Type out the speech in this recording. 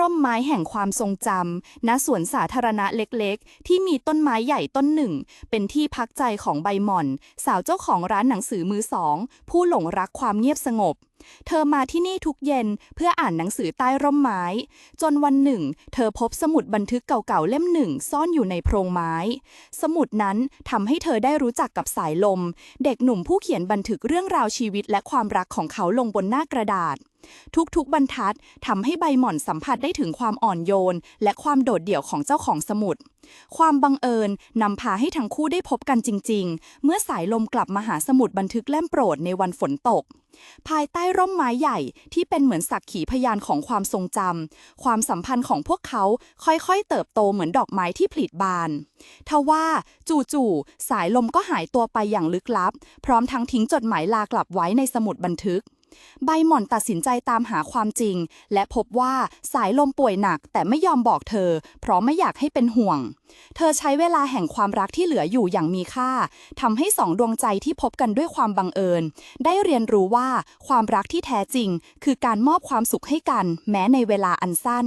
ร่มไม้แห่งความทรงจำณสวนสาธารณะเล็กๆ ที่มีต้นไม้ใหญ่ต้นหนึ่ง เป็นที่พักใจของใบหม่อน สาวเจ้าของร้านหนังสือมือสอง ผู้หลงรักความเงียบสงบ เธอมาที่นี่ทุกเย็นเพื่ออ่านหนังสือใต้ร่มไม้ จนวันหนึ่ง เธอพบสมุดบันทึกเก่าๆเล่มหนึ่งซ่อนอยู่ในโพรงไม้ สมุดนั้นทำให้เธอได้รู้จักกับสายลม เด็กหนุ่มผู้เขียนบันทึกเรื่องราวชีวิตและความรักของเขาลงบนหน้ากระดาษ ทุกๆบรรทัดทำให้ใบหม่อนสัมผัสได้ถึงความอ่อนโยน และความโดดเดี่ยวของเจ้าของสมุด ความบังเอิญนำพาให้ทั้งคู่ได้พบกันจริง ๆ เมื่อสายลมกลับมาหาสมุดบันทึกเล่มโปรดในวันฝนตก ภายใต้ร่มไม้ใหญ่ที่เป็นเหมือนสักขีพยานของความทรงจำความสัมพันธ์ของพวกเขาค่อยๆ เติบโตเหมือนดอกไม้ที่ผลิบานทว่าจู่ๆสายลมก็หายตัวไปอย่างลึกลับ พร้อมทั้งทิ้งจดหมายลากลับไว้ในสมุดบันทึก ใบหม่อนตัดสินใจตามหาความจริง และพบว่าสายลมป่วยหนักแต่ไม่ยอมบอกเธอ เพราะไม่อยากให้เป็นห่วง เธอใช้เวลาแห่งความรักที่เหลืออยู่อย่างมีค่าทำให้สองดวงใจที่พบกันด้วยความบังเอิญ ได้เรียนรู้ว่าความรักที่แท้จริง คือการมอบความสุขให้กัน แม้ในเวลาอันสั้น